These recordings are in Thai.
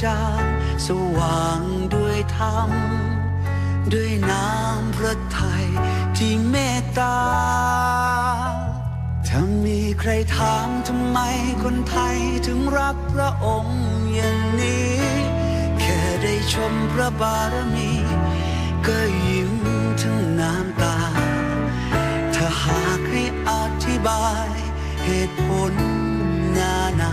จางสว่างด้วยธรรม ด้วยน้ำพระทัยที่เมตตา ถ้ามีใครถามทำไมคนไทยถึงรักพระองค์อย่างนี้ แค่ได้ชมพระบารมี ก็ยิ้มทั้งน้ำตา ถ้าหากให้อธิบายเหตุผลนานา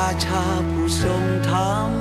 มีราชาผู้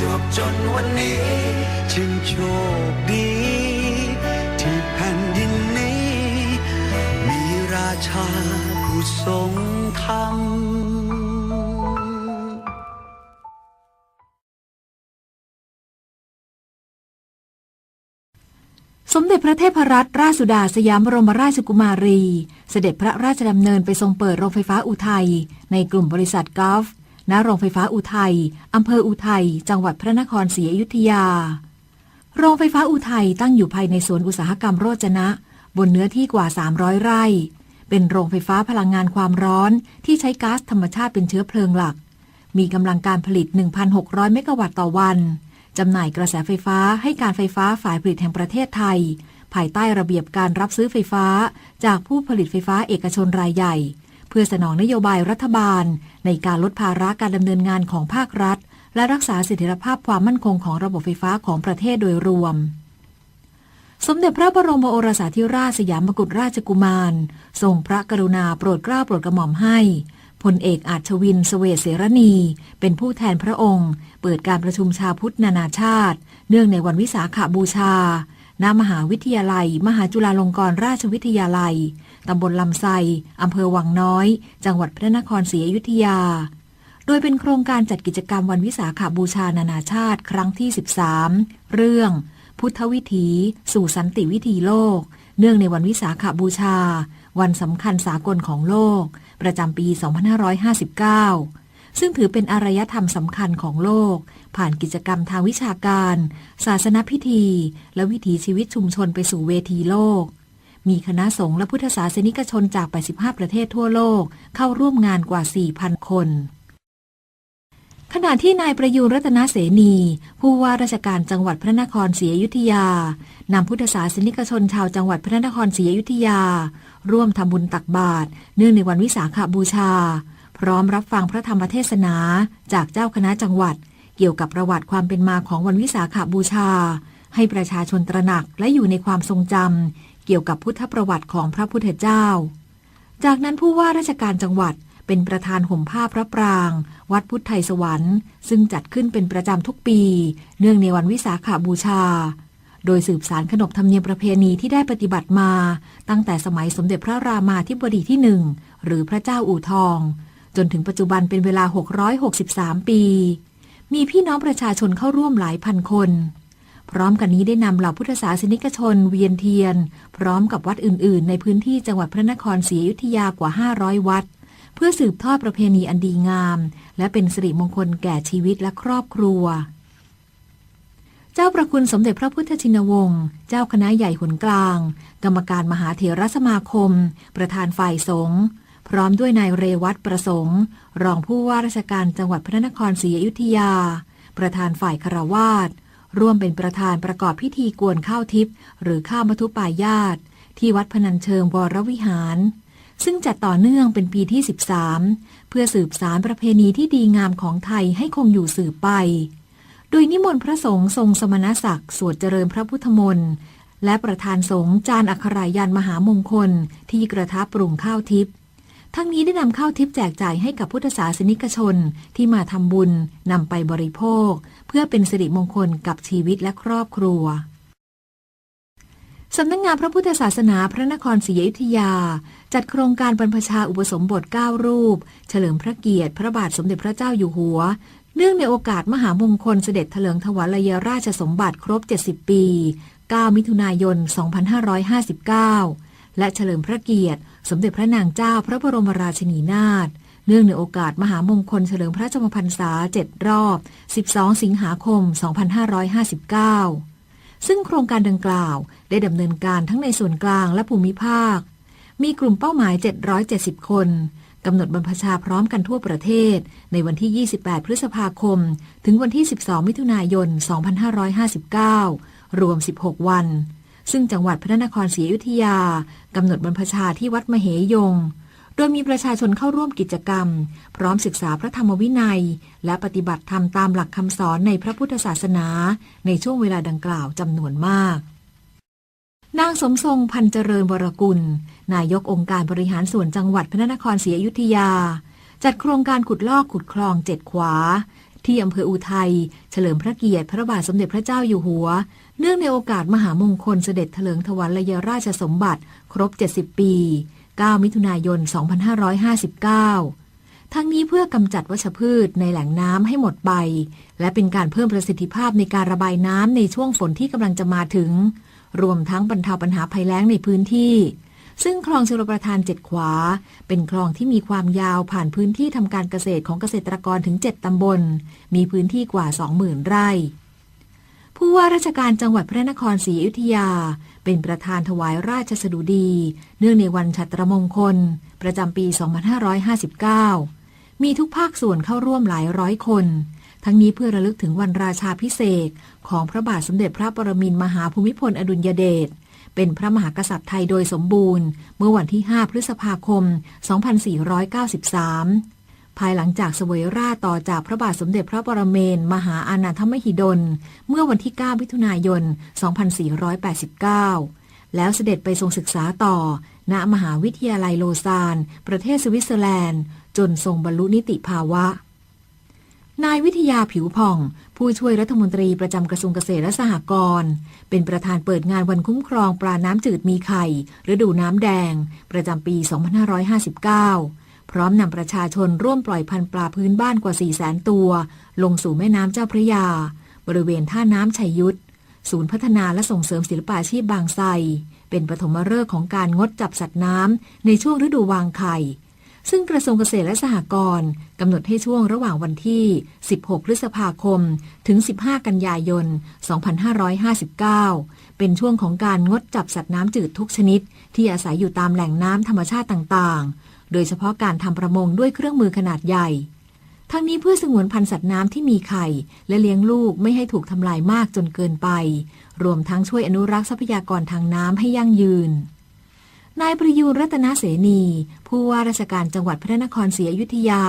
จวบจนวันนี้จึงโชคดี ที่แผ่นดินนี้ มีราชาผู้ทรงธรรมสมเด็จพระเทพรัตนราชสุดาสยามบรมราชกุมารี เสด็จพระราชดำเนินไปทรงเปิดโรงไฟฟ้าอุทัย ในกลุ่มบริษัทกอล์ฟ ณโรงไฟฟ้าอุทัยอำเภออุทัย จังหวัดพระนครศรีอยุธยา โรงไฟฟ้าอุทัยตั้งอยู่ภายในสวนอุตสาหกรรมโรจนะ บนเนื้อที่กว่า 300 ไร่ เป็นโรงไฟฟ้าพลังงานความร้อนที่ใช้ก๊าซธรรมชาติเป็นเชื้อเพลิงหลัก มีกำลังการผลิต 1,600 เมกะวัตต์ต่อวัน จำหน่ายกระแสไฟฟ้าให้การไฟฟ้าฝ่ายผลิตแห่งประเทศไทย ภายใต้ระเบียบการรับซื้อไฟฟ้า จากผู้ผลิตไฟฟ้าเอกชนรายใหญ่ เพื่อสนองนโยบายรัฐบาล ในการลดภาระการดำเนินงานของภาครัฐ และรักษาเสถียรภาพความมั่นคงของระบบไฟฟ้าของประเทศโดยรวม สมเด็จพระบรมโอรสาธิราชสยามกุฎราชกุมาร ทรงพระกรุณาโปรดเกล้าโปรดกระหม่อมให้พลเอกอาชวินสเวเสรณี เป็นผู้แทนพระองค์ เปิดการประชุมชาพุทธนานาชาติ เนื่องในวันวิสาขาบูชา ณมหาวิทยาลัย มหาจุฬาลงกรณราชวิทยาลัย ตำบลลำไซอำเภอวังน้อย จังหวัดพระนครศรีอยุธยา โดยเป็นโครงการจัดกิจกรรมวันวิสาขาบูชานานาชาติครั้งที่ 13 เรื่อง พุทธวิถี สู่สันติวิถีโลก เนื่องในวันวิสาขาบูชา วันสำคัญสากลของโลก ประจำปี 2559 ซึ่งถือเป็นอารยธรรมสำคัญของโลก ผ่านกิจกรรมทางวิชาการ ศาสนพิธี และวิถีชีวิตชุมชนไปสู่เวทีโลก มีคณะสงฆ์และพุทธศาสนิกชนจาก 85 ประเทศทั่วโลกเข้าร่วมงานกว่า 4,000 คน ขณะที่นายประยูรรัตนเสนี ผู้ว่าราชการจังหวัดพระนครศรีอยุธยานำพุทธศาสนิกชนชาวจังหวัดพระนครศรีอยุธยา ร่วมทำบุญตักบาตรเนื่องในวันวิสาขบูชา พร้อมรับฟังพระธรรมเทศนาจากเจ้าคณะจังหวัด เกี่ยวกับประวัติความเป็นมาของวันวิสาขบูชา ให้ประชาชนตระหนักและอยู่ในความทรงจำเกี่ยวกับพุทธประวัติของพระพุทธเจ้า จากนั้นผู้ว่าราชการจังหวัดเป็นประธานห่มผ้าพระปราง วัดพุทธไทยสวรรค์ ซึ่งจัดขึ้นเป็นประจำทุกปี เนื่องในวันวิสาขาบูชา โดยสืบสารขนบธรรมเนียมประเพณีที่ได้ปฏิบัติมา ตั้งแต่สมัยสมเด็จพระรามาธิบดีที่หนึ่งหรือพระเจ้าอู่ทอง จนถึงปัจจุบันเป็นเวลา 663 ปี มีพี่น้องประชาชนเข้าร่วมหลายพันคน พร้อมกันนี้ได้นำเหล่าพุทธศาสนิกชนเวียนเทียน พร้อมกับวัดอื่น ๆ ในพื้นที่จังหวัดพระนครศรีอยุธยากว่า 500 วัด เพื่อสืบทอดประเพณีอันดีงาม และเป็นสิริมงคลแก่ชีวิตและครอบครัวเจ้าประคุณสมเด็จพระพุทธชินวงศ์ เจ้าคณะใหญ่หนกลาง กรรมการมหาเถรสมาคม ประธานฝ่ายสงฆ์ พร้อมด้วยนายเรวัตประสงค์ รองผู้ว่าราชการจังหวัดพระนครศรีอยุธยา ประธานฝ่ายคารวาสร่วมเป็นประธานประกอบพิธีกวนข้าวทิพย์หรือข้าวมัทุปายาตที่วัดพนัญเชิงวรวิหาร ซึ่งจัดต่อเนื่องเป็นปีที่ 13 เพื่อสืบสารประเพณีที่ดีงามของไทยให้คงอยู่สืบไป โดยนิมนต์พระสงฆ์ทรงสมณศักดิ์สวดเจริญพระพุทธมนต์และประธานสงฆ์จานอัครายันมหามงคลที่กระทะปรุงข้าวทิพย์ ทั้งนี้ได้นำข้าวทิพย์แจกจ่ายให้กับพุทธศาสนิกชนที่มาทำบุญนำไปบริโภค เพื่อเป็นสิริมงคลกับชีวิตและครอบครัวสำนักงงานพระพุทธศาสนาพระนครศรีอยุธยา จัดโครงการบรรพชาอุปสมบท 9 รูป เฉลิมพระเกียรติ พระบาทสมเด็จพระเจ้าอยู่หัว เนื่องในโอกาสมหามงคลเสด็จเถลิงถวัลยราชสมบัติครบ 70 ปี 9 มิถุนายน 2559 และเฉลิมพระเกียรติ สมเด็จพระนางเจ้าพระบรมราชินีนาถเนื่องในโอกาสมหามงคลเฉลิมพระชมพรรษา 7 รอบ 12 สิงหาคม 2559 ซึ่งโครงการดังกล่าวได้ดำเนินการทั้งในส่วนกลางและภูมิภาค มีกลุ่มเป้าหมาย 770 คนกำหนดบรรพชาพร้อมกันทั่วประเทศ ในวันที่ 28 พฤษภาคม ถึงวันที่ 12 มิถุนายน 2559 รวม 16 วัน ซึ่งจังหวัดพระนครศรีอยุธยากำหนดบรรพชาที่วัดมเหยง โดยมีประชาชนเข้าร่วมกิจกรรม พร้อมศึกษาพระธรรมวินัย และปฏิบัติธรรมตามหลักคำสอนในพระพุทธศาสนา ในช่วงเวลาดังกล่าวจำนวนมากนางสมทรงพันเจริญวรกุล นายกองค์การบริหารส่วนจังหวัดพระนครศรีอยุธยา จัดโครงการขุดลอกขุดคลองเจ็ดขวา ที่อำเภออุทัย เฉลิมพระเกียรติพระบาทสมเด็จพระเจ้าอยู่หัว เนื่องในโอกาสมหามงคลเสด็จเถลิงถวัลยราชสมบัติ ครบ 70 ปี 9 มิถุนายน 2559 ทั้งนี้เพื่อกำจัดวัชพืชในแหล่งน้ำให้หมดไป และเป็นการเพิ่มประสิทธิภาพในการระบายน้ำในช่วงฝนที่กำลังจะมาถึง รวมทั้งบรรเทาปัญหาภัยแล้งในพื้นที่ ซึ่งคลองชลประทานเจ็ดขวา เป็นคลองที่มีความยาวผ่านพื้นที่ทำการเกษตรของเกษตรกรถึง 7ตำบล มีพื้นที่กว่า 20,000 ไร่ ผู้ว่าราชการจังหวัดพระนครศรีอยุธยา เป็นประธานถวายราชสดุดี เนื่องในวันฉัตรมงคล ประจำปี 2559 มีทุกภาคส่วนเข้าร่วมหลายร้อยคน ทั้งนี้เพื่อระลึกถึงวันราชาพิเศษของพระบาทสมเด็จพระปรมินมหาภูมิพลอดุลยเดชเป็นพระมหากษัตริย์ไทยโดยสมบูรณ์ เมื่อวันที่ 5 พฤษภาคม 2493 ภายหลังจากเสวยราชต่อจากพระบาทสมเด็จพระปรเมนทรมหาอานันทมหิดล เมื่อวันที่ 9 มิถุนายน 2489 แล้วเสด็จไปทรงศึกษาต่อ ณมหาวิทยาลัยโลซาน ประเทศสวิตเซอร์แลนด์ จนทรงบรรลุนิติภาวะ นายวิทยาผิวผ่อง ผู้ช่วยรัฐมนตรีประจำกระทรวงเกษตรและสหกรณ์ เป็นประธานเปิดงานวันคุ้มครองปลาน้ำจืดมีไข่ฤดูน้ำแดง ประจำปี 2559 พร้อมนำประชาชนร่วมปล่อยพันธุ์ปลาพื้นบ้านกว่า 4 0 0แสนตัว ลงสู่แม่น้ำเจ้าพระยา บริเวณท่าน้ำชัยยุทธศูนย์พัฒนาและส่งเสริมศิลปาชีพบางไทรเป็นปฐมฤกษ์ของการงดจับสัตว์น้ำในช่วงฤดูวางไข่ ซึ่งกระทรวงเกษตรและสหกรณ์กำหนดให้ช่วงระหว่างวันที่ 16 พฤษภาคม ถึง 15 กันยายน 2559 เป็นช่วงของการงดจับสัตว์น้ำจืดทุกชนิด ที่อาศัยอยู่ตามแหล่งน้ำธรรมชาติต่างๆ โดยเฉพาะการทำประมงด้วยเครื่องมือขนาดใหญ่ ทั้งนี้เพื่อสงวนพันธุ์สัตว์น้ำที่มีไข่ และเลี้ยงลูกไม่ให้ถูกทำลายมากจนเกินไป รวมทั้งช่วยอนุรักษ์ทรัพยากรทางน้ำให้ยั่งยืน นายประยูรรัตนเสนี ผู้ว่าราชการจังหวัดพระนครศรีอยุธยา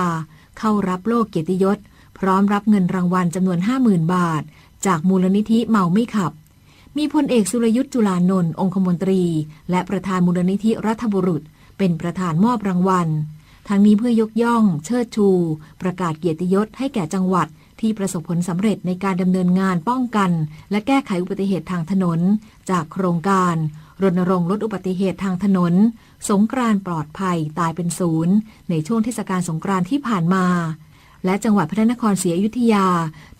เข้ารับโลกเกียรติยศ พร้อมรับเงินรางวัลจำนวน 50,000 บาท จากมูลนิธิเมาไม่ขับมีพลเอกสุรยุทธ์จุลานนท์องคมนตรี และประธานมูลนิธิรัฐบุรุษ เป็นประธานมอบรางวัล ทั้งนี้เพื่อยกย่อง เชิดชู ประกาศเกียรติยศให้แก่จังหวัดที่ประสบผลสำเร็จในการดำเนินงานป้องกัน และแก้ไขอุบัติเหตุทางถนน จากโครงการ รณรงค์ลดอุบัติเหตุทางถนน สงกรานปลอดภัยตายเป็นศูนย์ ในช่วงเทศกาลสงกรานที่ผ่านมา และจังหวัดพระนครศรีอยุธยา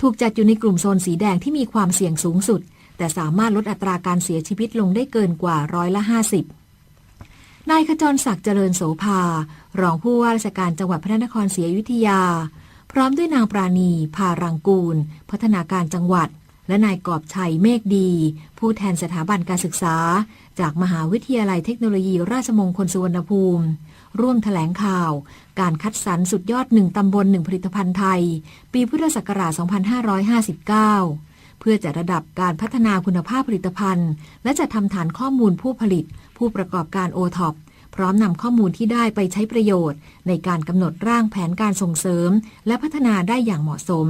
ถูกจัดอยู่ในกลุ่มโซนสีแดงที่มีความเสี่ยงสูงสุด แต่สามารถลดอัตราการเสียชีวิตลงได้เกินกว่าร้อยละ50 นายขจรศักดิ์เจริญโสภารองผู้ว่าราชการจังหวัดพระนครศรีอยุธยา พร้อมด้วยนางปราณีพารังกูล พัฒนาการจังหวัด และนายกอบชัยเมฆดี ผู้แทนสถาบันการศึกษา จากมหาวิทยาลัยเทคโนโลยีราชมงคลสุวรรณภูมิ ร่วมถแถลงข่าว การคัดสรรสุดยอดหนึ่งตำบลหนึ่งผลิตภัณฑ์ไทย ปีพุทธศักราช 2559 เพื่อจัดระดับการพัฒนาคุณภาพผลิตภัณฑ์ และจะทำฐานข้อมูลผู้ผลิต ผู้ประกอบการโอท็อปพร้อมนำข้อมูลที่ได้ไปใช้ประโยชน์ ในการกำหนดร่างแผนการส่งเสริม และพัฒนาได้อย่างเหมาะสม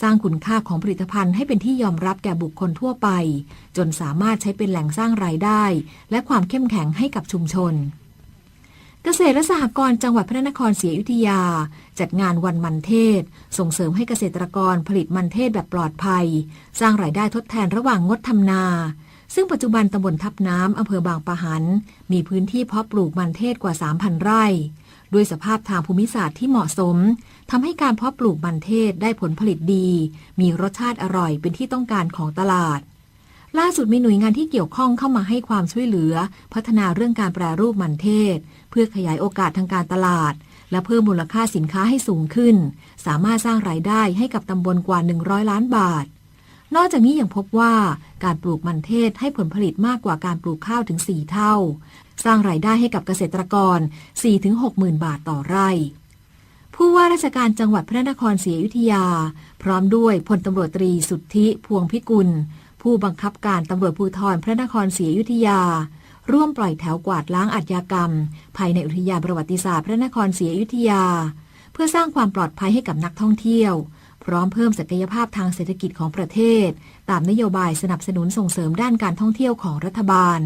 สร้างคุณค่าของผลิตภัณฑ์ให้เป็นที่ยอมรับแก่บุคคลทั่วไป จนสามารถใช้เป็นแหล่งสร้างรายได้ และความเข้มแข็งให้กับชุมชน เกษตรและสหกรณ์จังหวัดพระนครศรีอยุธยา จัดงานวันมันเทศ ส่งเสริมให้เกษตรกรผลิตมันเทศแบบปลอดภัย สร้างรายได้ทดแทนระหว่างงดทำนา ซึ่งปัจจุบันตำบลทับน้ำอำเภอบางปะหัน มีพื้นที่เพาะปลูกมันเทศกว่า 3,000 ไร่ด้วยสภาพทางภูมิศาสตร์ที่เหมาะสมทำให้การเพาะปลูกมันเทศได้ผลผลิตดี มีรสชาติอร่อยเป็นที่ต้องการของตลาด ล่าสุดมีหน่วยงานที่เกี่ยวข้องเข้ามาให้ความช่วยเหลือ พัฒนาเรื่องการแปรรูปมันเทศ เพื่อขยายโอกาสทางการตลาด และเพิ่มมูลค่าสินค้าให้สูงขึ้น สามารถสร้างรายได้ให้กับตำบลกว่า 100 ล้านบาท นอกจากนี้ยังพบว่าการปลูกมันเทศให้ผลผลิตมากกว่าการปลูกข้าวถึง 4 เท่า สร้างรายได้ให้กับเกษตรกร 4-6หมื่นบาทต่อไร่ผู้ว่าราชการจังหวัดพระนครศรีอยุธยา พร้อมด้วยพลตำรวจตรีสุทธิพวงพิกุล ผู้บังคับการตำรวจภูธรพระนครศรีอยุธยา ร่วมปล่อยแถวกวาดล้างอาชญากรรม ภายในอุทยานประวัติศาสตร์พระนครศรีอยุธยา เพื่อสร้างความปลอดภัยให้กับนักท่องเที่ยว พร้อมเพิ่มศักยภาพทางเศรษฐกิจของประเทศ ตามนโยบายสนับสนุนส่งเสริมด้านการท่องเที่ยวของรัฐบาล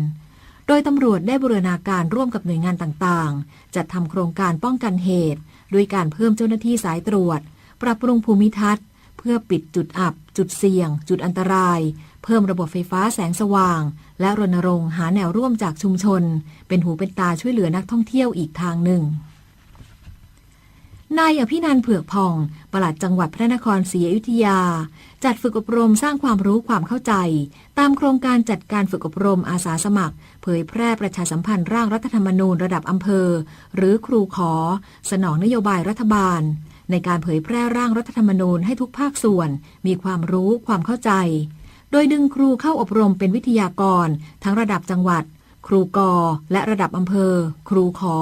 โดยตำรวจได้บูรณาการร่วมกับหน่วยงานต่างๆ จัดทำโครงการป้องกันเหตุด้วยการเพิ่มเจ้าหน้าที่สายตรวจ ปรับปรุงภูมิทัศน์ เพื่อปิดจุดอับ จุดเสี่ยง จุดอันตรายเพิ่มระบบไฟฟ้าแสงสว่าง และรณรงค์หาแนวร่วมจากชุมชน เป็นหูเป็นตาช่วยเหลือนักท่องเที่ยวอีกทางหนึ่งนายอภินันเผือกพอง ปลัดจังหวัดพระนครศรีอยุธยา จัดฝึกอบรมสร้างความรู้ความเข้าใจ ตามโครงการจัดการฝึกอบรมอาสาสมัคร เผยแพร่ประชาสัมพันธ์ร่างรัฐธรรมนูญระดับอำเภอ หรือครูขอ สนองนโยบายรัฐบาล ในการเผยแพร่ร่างรัฐธรรมนูญให้ทุกภาคส่วน มีความรู้ความเข้าใจ โดยดึงครูเข้าอบรมเป็นวิทยากร ทั้งระดับจังหวัด ครูกอ และระดับอำเภอ ครูขอ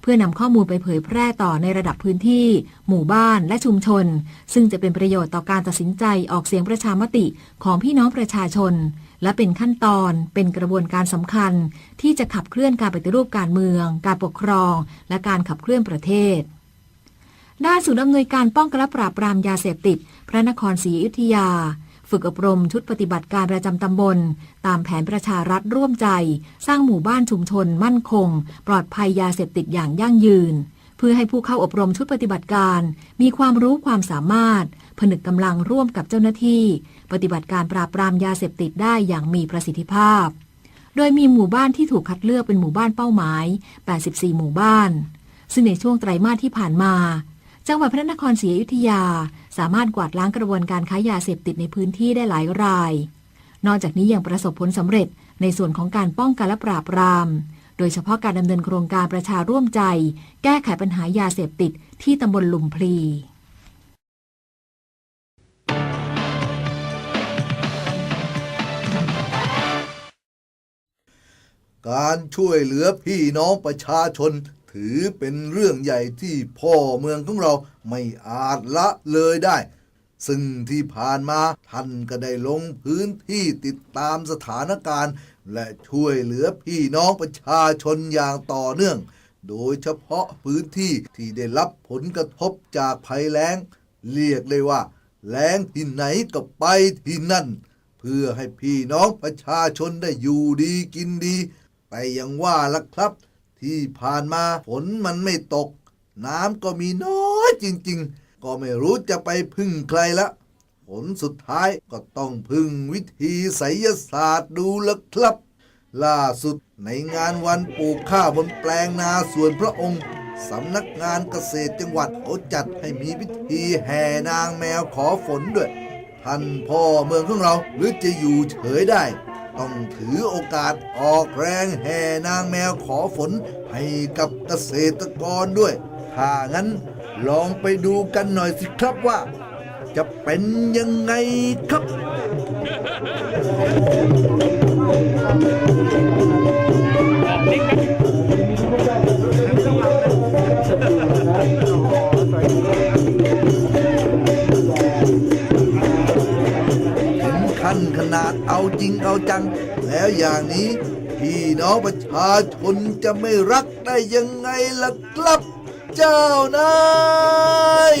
เพื่อนำข้อมูลไปเผยแพร่ต่อในระดับพื้นที่ หมู่บ้านและชุมชน ซึ่งจะเป็นประโยชน์ต่อการตัดสินใจออกเสียงประชามติของพี่น้องประชาชน และเป็นขั้นตอนเป็นกระบวนการสำคัญ ที่จะขับเคลื่อนการปฏิรูปการเมือง การปกครอง และการขับเคลื่อนประเทศด้านศูนย์อำนวยการป้องกันและปราบปรามยาเสพติด พระนครศรีอยุธยา ฝึกอบรมชุดปฏิบัติการประจำตำบล ตามแผนประชารัฐร่วมใจ สร้างหมู่บ้านชุมชนมั่นคง ปลอดภัยยาเสพติดอย่างยั่งยืน เพื่อให้ผู้เข้าอบรมชุดปฏิบัติการ มีความรู้ความสามารถ ผนึกกำลังร่วมกับเจ้าหน้าที่ ปฏิบัติการปราบปรามยาเสพติดได้อย่างมีประสิทธิภาพ โดยมีหมู่บ้านที่ถูกคัดเลือกเป็นหมู่บ้านเป้าหมาย 84 หมู่บ้าน ซึ่งในช่วงไตรมาสที่ผ่านมา จังหวัดพระนครศรีอยุธยา สามารถกวาดล้างกระบวนการค้ายาเสพติดในพื้นที่ได้หลายราย นอกจากนี้ยังประสบผลสำเร็จในส่วนของการป้องกันและปราบปราม โดยเฉพาะการดำเนินโครงการประชาร่วมใจ แก้ไขปัญหายาเสพติดที่ตำบลลุมพลีการช่วยเหลือพี่น้องประชาชน ถือเป็นเรื่องใหญ่ที่พ่อเมืองของเราไม่อาจละเลยได้ ซึ่งที่ผ่านมาท่านก็ได้ลงพื้นที่ติดตามสถานการณ์ และช่วยเหลือพี่น้องประชาชนอย่างต่อเนื่อง โดยเฉพาะพื้นที่ที่ได้รับผลกระทบจากภัยแล้ง เรียกเลยว่า แล้งที่ไหนก็ไปที่นั่น เพื่อให้พี่น้องประชาชนได้อยู่ดีกินดี แต่อยังว่าล่ะครับ ที่ผ่านมาฝนมันไม่ตก น้ำก็มีน้อยจริง ๆ ก็ไม่รู้จะไปพึ่งใครละผลสุดท้ายก็ต้องพึ่งวิธีไสยศาสตร์ดูละครับ ล่าสุดในงานวันปลูกข้าวบนแปลงนาส่วนพระองค์สำนักงานเกษตรจังหวัดเขาจัดให้มีพิธีแห่นางแมวขอฝนด้วย ท่านพ่อเมืองของเราหรือจะอยู่เฉยได้ ต้องถือโอกาสออกแรงแห่นางแมวขอฝนให้กับเกษตรกรด้วย ถ้างั้นลองไปดูกันหน่อยสิครับว่า จะเป็นยังไงครับ จริงเอาจัง แล้วอย่างนี้ พี่น้องประชาชนจะไม่รักได้ยังไงล่ะครับ เจ้านาย